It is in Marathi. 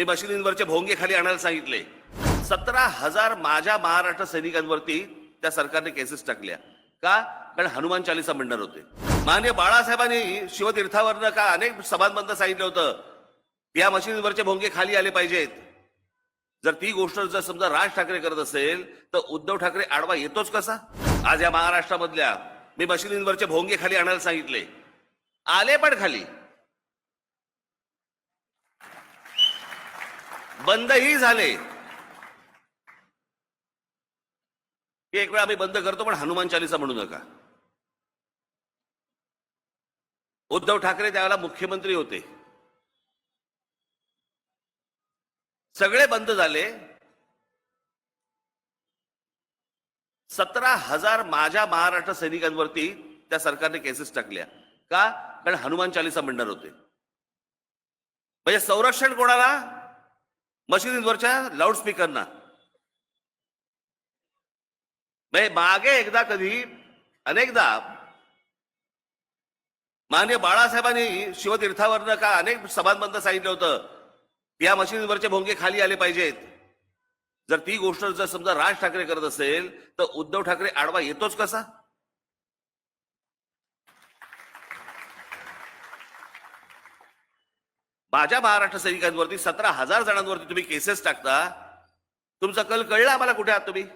मी मशिनींवरचे भोंगे खाली आणायला सांगितले. सतरा हजार माझ्या महाराष्ट्र सैनिकांवरती त्या सरकारने केसेस टाकल्या. का? कारण हनुमान चालिसा म्हणणार होते. मान्य बाळासाहेबांनी शिवतीर्थावरनं का अनेक सभांबंद सांगितलं होतं? या मशिनींवरचे भोंगे खाली आले पाहिजेत. जर ती गोष्ट जर समजा राज ठाकरे करत असेल तर उद्धव ठाकरे आडवा येतोच कसा? आज या महाराष्ट्रामधल्या मी मशिनींवरचे भोंगे खाली आणायला सांगितले. आले पण खाली. बंदही झाले. एक वेळा आम्ही बंद करतो पण हनुमान चालिसा म्हणू नका. उद्धव ठाकरे त्यावेळेला मुख्यमंत्री होते. सगळे बंद झाले. सतरा हजार माझ्या महाराष्ट्र सैनिकांवरती त्या सरकारने केसेस टाकल्या. का? कारण हनुमान चालिसा म्हणणार होते. म्हणजे संरक्षण कोणाला? मशिदींवरच्या लाऊडस्पीकरना. म्हणजे मागे एकदा कधी अनेकदा मान्य बाळासाहेबांनी शिवतीर्थावरनं का अनेक सभांबंद सांगितलं होतं या मशिदींवरचे भोंगे खाली आले पाहिजेत. जर ती गोष्ट जर समजा राज ठाकरे करत असेल तर उद्धव ठाकरे आडवा येतोच कसा? माझ्या महाराष्ट्र सैनिकांवरती सतरा हजार जणांवरती तुम्ही केसेस टाकता. तुमचा कल कळला आम्हाला कुठे आहात तुम्ही?